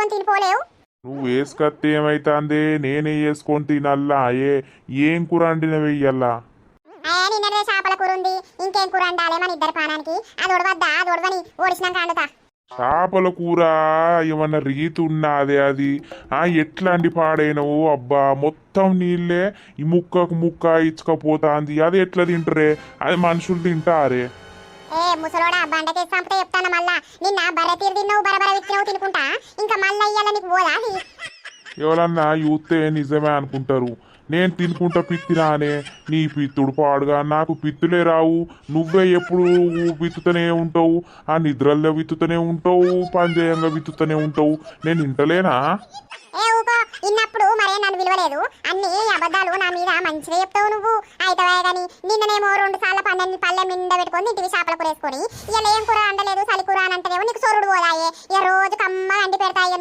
వేసుకొని తినిపోలేవు. నువ్వు వేసుకత్తే ఏమైతాందే? నేనే వేసుకొని తినల్లా ఏ? ఏం కూర వెయ్యల్లా అయ్యా నిన్ననే చేపల కూర ఉంది. ఇంకేం కూర వండాలి మన ఇద్దరి పానానికి? అది అది ఓడిసినాక వండుతా. చేపల కూర ఏమన్నా రీతి ఉన్నదే అది? ఆ ఎట్లాంటి పాడైనవు? అబ్బా మొత్తం నీళ్ళే ఈ ముక్కకు ముక్క ఇచ్చుకపోతాంది. అది ఎట్లా తింటరే అది మనుషులు తింటారే? ఏ ముసలోడా బండకేసి చంపితే ఎవరన్నా చూస్తే నిజమే అనుకుంటారు. నేను తినుకుంటా పిత్తినానే నీ పిత్తుడు పాడుగా. నాకు పిత్తులే రావు. నువ్వే ఎప్పుడు విత్తుతూనే ఉంటావు. ఆ నిద్రల్లో విత్తుతూనే ఉంటావు. పంజేయంగా విత్తుతూనే ఉంటావు. నేను ఇంటలేనా? ఇన్నప్పుడు మరే నన్ను విలువలేదు. అన్ని అబద్ధాలు నా మీద మంచిగా చెప్తావు నువ్వు. అయితవే గాని నిన్ననేమో రెండు సార్లు పన్నెండు పల్లె మింద పెట్టుకొని ఇంటివి చేపల కూర వేసుకొని ఇవాళ ఏం కూర అండలేదు చలి కూర అని అంటేనేమో నీకు సొరుడు పోదాయే. ఇక రోజు కమ్మ అండి పెడతాయి